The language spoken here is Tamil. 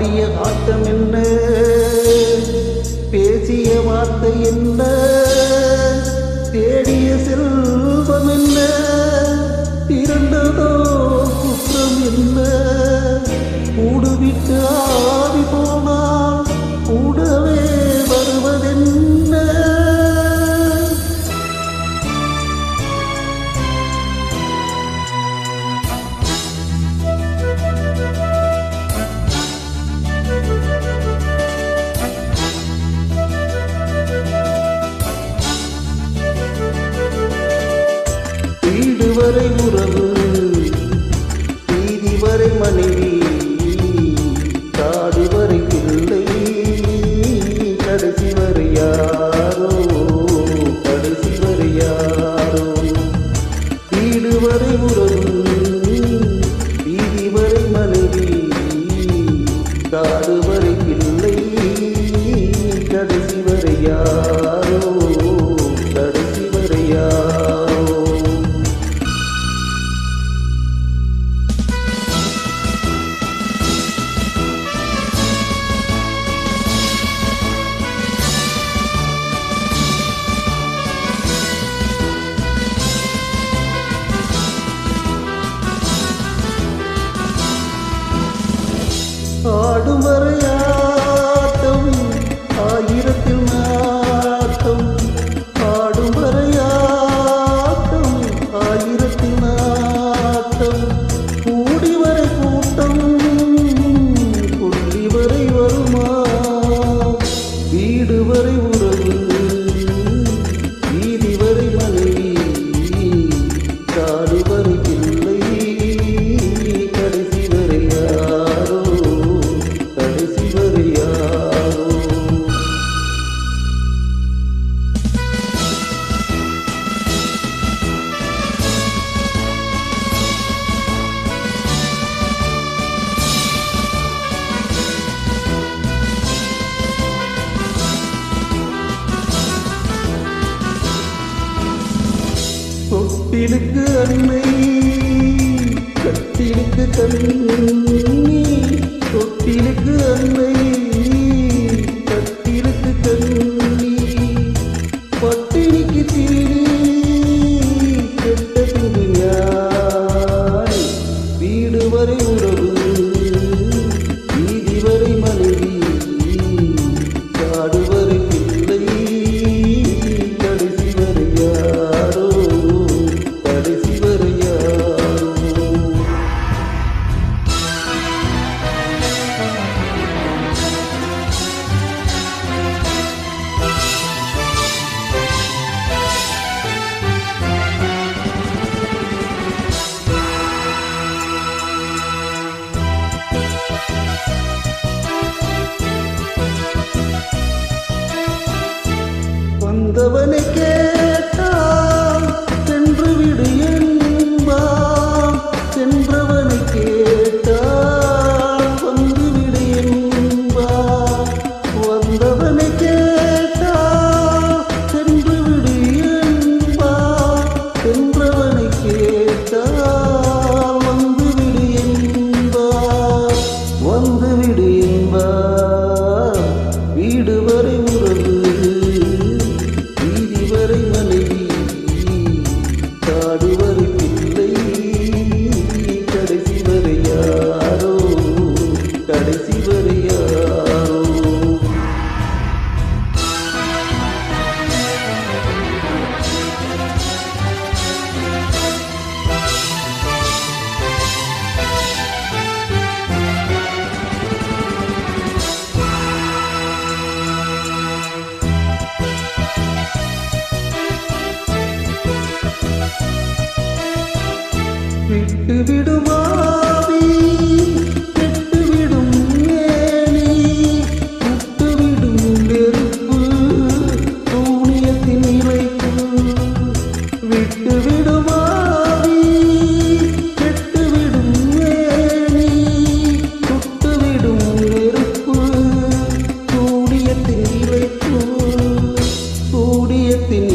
ஆடிய ஆட்டம் என்ன? பேசிய வார்த்தை என்ன? தேடிய செல்வம் என்ன? திரண்டதோ குற்றம் என்ன? கூடுவிட்டு வரை உறவு வீதி வரை மனைவி. பாடும் தொட்டிலுக்கு அன்னை கட்டிலுக்கு கண்ணி தொட்டிலுக்கு அன்னை கட்டிலுக்கு கண்ணி. பட்டினிக்கு தீனி கெட்ட வீடு வரை உறவு. ನುಡಿದವನಿಗೆ നൽകി കാടുവ விடுமாவி கெட்டுவிடும் ஏனி கட்டுவிடும் வெறுப்பு பூனியத்தின் இறைக்கும் விட்டுவிடுமா கூடியத்தின்